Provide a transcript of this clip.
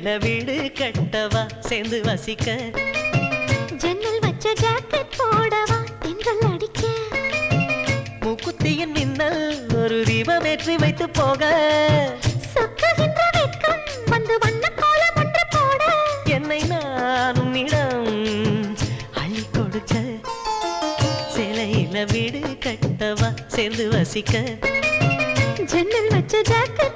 சிலையில வீடு கட்டவா? சேர்ந்து வசிக்க. ஜன்னல் வச்ச ஜாக்கெட் போடவா? திங்கள் அடிக்க. மூக்குத்தியின் மின்னல் ஒரு தீபம் ஏற்றி வைத்து போக. என்னை நான் உன்னிடம் அள்ளி கொடுக்க. சிலையில வீடு கட்டவா? சேர்ந்து வசிக்க. ஜன்னல் வச்ச ஜாக்கெட்